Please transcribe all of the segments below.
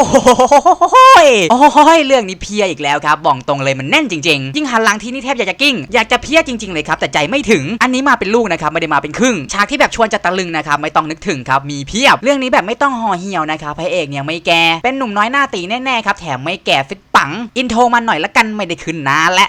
โอ้ยโอ้ยเรื่องนี้เพียอีกแล้วครับบอกตรงเลยมันแน่นจริงๆ ยิ่งหันหลังทีนี่แทบอยากจะกิ้ง อยากจะเพียจริงๆเลยครับแต่ใจไม่ถึง อันนี้มาเป็นลูกนะครับไม่ได้มาเป็นครึ่ง ฉากที่แบบชวนจะตะลึงนะครับไม่ต้องนึกถึงครับมีเพียบ เรื่องนี้แบบไม่ต้องห่อเหี่ยวนะครับพระเอกเนี่ยไม่แก่เป็นหนุ่มน้อยหน้าตีแน่ๆครับแถมไม่แก่ฟิตปัง อินโทรมาหน่อยละกันไม่ได้ขึ้นนานและ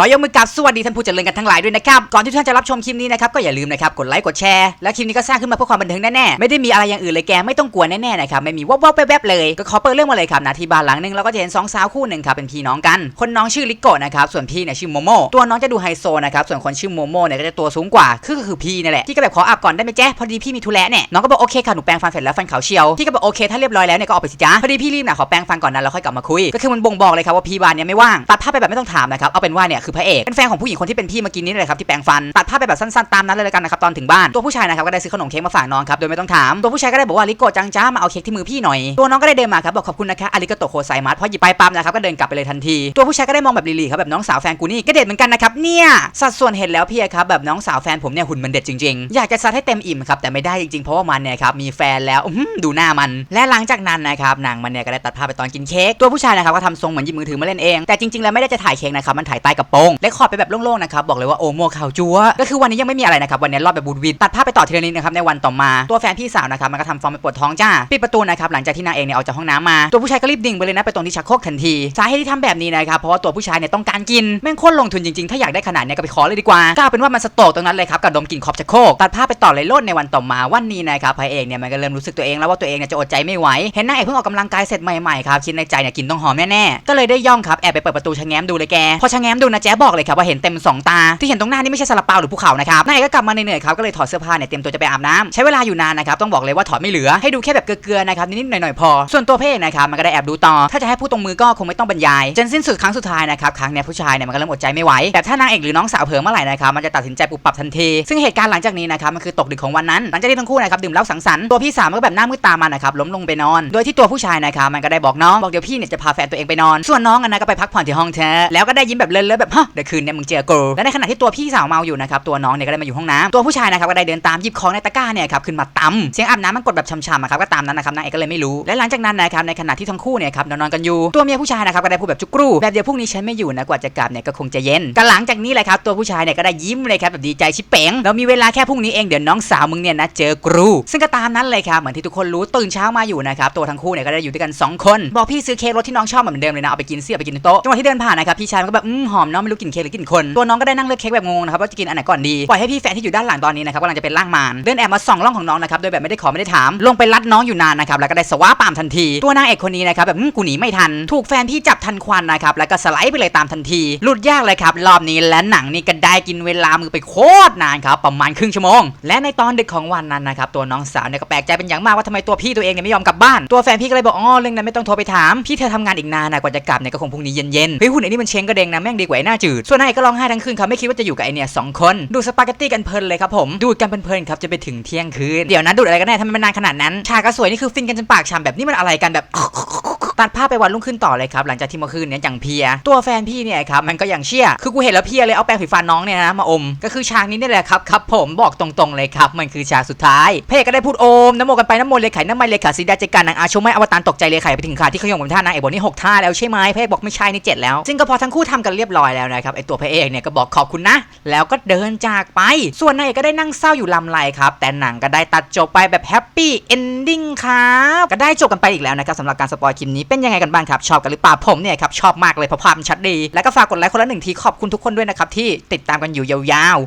ขอยกมือกราบสวัสดีท่านผู้เจริญกันทั้งหลายด้วยนะครับ ก่อนที่ท่านจะรับชมคลิปนี้นะครับก็อย่าลืมนะครับกดไลค์กดแชร์แล้วคลิปนี้ก็สร้างขึ้นมาเพื่อความบันเทิงแน่ๆไม่ได้มีอะไรอย่างอื่นเลยแกไม่ต้องกลัวแน่ๆนะครับไม่มีวับวับแวบๆเลยก็ขอเปิดเรื่องมาเลยครับนาทีบ้านหลังนึงเราก็จะเห็นสองสาวคู่หนึ่งครับเป็นพี่น้องกัน คนน้องชื่อลิโกะนะครับส่วนพี่เนี่ยชื่อโมโมตัวน้องจะดูไฮโซนะครับส่วนคนชื่อโมโมเนี่ยก็จะตัวสูงกว่าคือก็คือพี่นี่แหละพี่ก็แบบขออาบก่อนได้ไหมแจ๊พอดีพี่มีธุระเนี่ยน้องก็บอกโอเคค่ะหนูแปรงฟันเสร็จแล้วฟันขาวเชียวพี่ก็บอกโอเคถ้าเรียบร้อยแล้วเนี่ยก็ออกไปสิจ้าพอดีพี่รีบนะขอแปรงฟันก่อนนะแล้วค่อยกลับมาคุยก็คือมันบ่งบอกเลยครับว่าพี่บ้านเนี่ยไม่ว่างตัดภาพไปแบบไม่ต้องถามนะครับเอาเป็นว่าเนี่ยคือพระเอกเป็นแฟนของผู้หญิงคนที่เป็นพี่เมื่อกี้นี้เลยครับที่แปรงฟันตัดภาพไปแบบสั้นๆตามนั้นเลยละกันนะครับตอนถึงบ้านตัวผู้ชายนะครับก็ได้ซื้อขนมเค้กมาฝากน้องครับโดยไม่ต้องถามตัวผู้ชายก็ได้บอกว่าลิโกจังจ้ามาเอาเค้กที่มือพี่หน่อยตัวน้องก็ได้เดินมาครับบอกขอบคุณนะคะอาริโกโตโคไซมัสพอหยิบไปปั๊มนะครับก็เดินกลับไปเลยทันทีตัวผู้ชายก็ได้มองแบบลีๆครับแบบน้องสาวแฟนกูนี่ก็เด็ดเหมือนกันนะครับเนี่ยสัดส่วนเห็นแล้วพี่ครับแบบน้องสาวแฟนผมเนี่ยหุ่นมันเด็ดจริงๆ อยากจะซัดให้เต็มอิ่มครับแต่ไม่ได้จริงๆเพราะว่ามันเนี่ยครับมีแฟนแล้วอื้อหือดูหน้ามัน และหลังจากนั้นนะครับนางมันเนี่ยก็ได้ตัดภาพไปตอนกินเค้กตัวผู้ชายนะครับก็ทำทรงเหมือนหยิบมือถือมาเล่นเองแต่จริงๆแล้วไม่ได้จะถ่ายเค้กนะครับมันถ่ายใต้กระโปรงและขอดไปแบบโล่งๆนะครับบอกเลยว่าโอโมข่าวจัวก็คือวันนี้ยังไม่มีอะไรนะครับวันนี้รอบแบบบูดวิดตัดภาพไปต่อทีละนิดนะครับในวันต่อมาตัวแฟนพี่สาวนะครับมันก็ทำฟอร์มไปปวดท้องจ้าปิดประตูนะครับหลังจากที่นางเองเนี่ยออกจากห้องน้ำมาตัวผู้ชายก็รีบดิ่งไปเลยนะไปตรงที่ชักโครกทันทีสาเหตุที่ทำแบบนี้นะครับเพราะว่าตัวผู้ชายเนี่ยต้องการกินแม่งโคตรลงทุนจริงๆถ้าอยากได้ขนาดเนี้ยก็ไปขอเลยดีกว่ากล้าเป็นว่ามันสโตกตรงนั้นเลยครับกับดมกลิ่นขอบชักโครกตัดภาพไปต่อเลยโลดในวันต่อมาวันนี้นะครับพระเอกเนี่ยมันก็เริ่มรู้สึกตัวเองแล้วว่าตัวเองเนี่ยจะอดใจไม่ไหวเห็นนางเอกเพิ่งออกกำลังกายเสร็จใหม่ๆครับคิดในใจเนี่ยกินต้องหอมแน่ๆก็เลยได้ย่องครับแอบไปเปิดประตูชะแง้มดูเลยแกพอชะแง้มดูนะแจ๊บอกเลยครับว่าเห็นเต็มสองตาที่เห็นตรงหน้านี่ไม่ใช่ซาลาเปาหรือภูเขานะครับนางเอกก็กลับมาเหนื่อยๆครับก็เลยถอดเสื้อผ้าเนี่ยเตรียมตัวจะไปอาบน้ำใช้เวลาอยู่นานนะครับต้องบอกเลยว่าถอดไม่เหลือให้ดูแค่แบบเกลือๆนะครับนิดๆหน่อยๆพอ ส่วนตัวเพศนะครับมันก็ได้แอบดูต่อ ถ้าจะให้พูดตรงมือก็คงไม่ต้องบรรยายจนสิ้นสุดครั้งสุดท้ายนะครับครั้งเนี้ยผู้ชายเนี่ยมันก็เริ่มอดใจไม่ไหวแต่ถ้านางเอกหรือน้องสาวเผลอเมื่อไหร่นะครับมันจะตัดสินใจปุบปับทันที ซึ่งเหตุการณ์หลังจากนี้นะครับมันคือตกดึกของวันนั้นหลังจากที่ทั้งคู่นะครับดื่มเหล้าสังสรรค์ตัวพี่สาวมันก็แบบหน้ามืดตามันนะครับล้มลงไปนอน โดยที่ตัวผู้ชายนะครับมันก็ได้บอกน้องบอกเดี๋ยวพี่เนี่ยจะพาแฟนตัวเองไปนอน ส่วนน้องอะนะก็ไปพักผ่อนที่ห้องเธอแล้วก็ได้ยิ้มแบบเลินๆแบบบฮะเดี๋ยวคืนเนี่ยมึงเจอกูและในขณะที่ตัวพี่สาวเมาอยู่นะครับตัวน้องเนี่ยก็ได้มาอยู่ห้องน้ำตัวผู้ชายนะครับก็ได้เดินตามหยิบของในตะกร้าเนี่ยครับขึ้นมาตำเสียงอาบน้ำมันกดแบบช่ำๆอะครับก็ตามนั้นนะครับนางเอกก็เลยไม่รู้และหลังจากนั้นนะครับในขณะที่ทั้งคู่เนี่ยครับนอนๆกันอยู่ตัวเมียผู้ชายนะครับก็ได้พูดแบบจุกรูแบบเดี๋ยวพรุ่งนี้ฉันไม่อยู่นะกว่าจะกลับเนี่ยก็คงจะเย็นกันหลังจากนี้แหละครับตัวผู้ชายเนี่ยก็ได้ยิ้มเลยครับแบบดีใจชิบเป๋งเรามีเวลาแค่พรุ่งนี้เองเดี๋ยวน้องสาวมึงเนี่ยนะเจอกรูซึ่งก็ตามนั้นเลยครับเหมือนที่ทุกคนรู้ตื่นเช้ามาอยู่นะครับตัวทั้งคู่เนี่ยก็ได้อยู่ด้วยกันสองคน บอกพี่ซื้อเค้กรสที่น้องชอบเหมือนเดิมเลยนะเอาไปกินเสียไปกินโต๊ะจังหวะที่เดินผ่านนะครับพี่ชายมันก็แบบอืมหอมเนาะไม่รู้กลินเค้กหรือกลินคนตัวน้องก็ได้นั่งเลือกเค้กแบบงงนะครับว่าจะกินอันไหนก่อนดีปล่อยให้พี่แฟนที่อยู่ด้านหลังตอนนี้นะครับกำลังจะเป็นร่างมารเดินแอบมาส่องร่องของน้องนะครับโดยแบบไม่ได้ขอไม่ได้ถาม ลงไปรัดน้องอยู่นานนะครับแล้วก็ได้สวาปามทันที ตัวนางเอกคนนี้นะครับแบบกูหนีไม่ทัน ถูกแฟนพี่จับทันควันนะครับแล้วก็สไลด์ไปเลยตามทันทีหลุดยากเลยครับรอบนี้และหนังนี่ก็ได้กินเวลามือไปโคตรนานครับประมาณครึ่งชั่วโมง และในตอนดึกของวันนั้นนะครับตัวน้องสาวเนี่ยก็แปลกใจเป็นอย่างมากว่าทำไมตัวพี่ตัวเองเนี่ยไม่ยอมกลับบ้านตัวแฟนพี่ก็เลยบอกอ๋อเรื่องนั้นไม่ต้องโทรไปถามพี่เธอทำงานอีกนานนะกว่าจะกลับเนี่ยก็คงพรุ่งนี้เย็นๆเฮ้ยหุ่นไอ้นี่มันเชงกระเดงนะแม่งดีกว่าไอ้หน้าจืด ส่วนนายก็ร้องไห้ทั้งคืนครับไม่คิดว่าจะอยู่กับไอเนี่ยสองคน ดูสปาเกตตี้กันเพลินเลยครับผมดูดกันเพลินครับจะไปถึงเที่ยงคืนเดี๋ยวนะดูดอะไรกันแน่ทำไมมันนานขนาดนั้นฉากก็สวยนี่คือฟินกันจนปากฉ่ำแบบนี้มันอะไรกันแบบ ตัดภาพไปวันรุ่งขึ้นต่อเลยครับหลังจากที่เมื่อคืนเนี่ยอย่างเพีย ตัวแฟนพี่เนี่ยครับมันก็อย่างเชี่ยคือกูเห็นแล้วเพียเลยเอาแปรงสีฟันน้องเนี่ยนะมาอม ก็คือฉากนี้นี่แหละครับครับผมบอกตรงๆเลยครับมันคือฉากสุดท้ายเพกก็ได้พูดโอมน้ำโมกันไปน้ำมนเลยไข่น้ำมันเลยขาสีดาเจกันนางอาชมไม่อวตารตกใจเลยไข่ไปถึงขาที่เขายงผมท่านางเอกบอกนี่หกท่าแล้วใช่ไหมเพกบอกไม่ใช่นี่เจ็ดแล้วซึ่งก็พอทั้งคู่ทำกันเรียบร้อยแล้วนะครับไอตัวพระเอกเนี่ยก็บอกขอบคุณนะ แล้วก็เดินจากไป ส่วนนายเอกก็ได้นั่งเศร้าอยู่ลำไรครับแต่หนังก็ได้ตัดจบไปแบบแฮปปี้เอนดิ้งครับก็ได้จบกันไปอีกแล้วนะครับสำหรับการสปอยคลิปนี้เป็นยังไงกันบ้างครับ ชอบกันหรือเปล่าผมเนี่ยครับชอบมากเลยเพราะภาพมันชัดดี แล้วก็ฝากกดไลค์คนละหนึ่งทีขอบคุณทุกคนด้วยนะครับที่ติดตามกันอยู่ยาว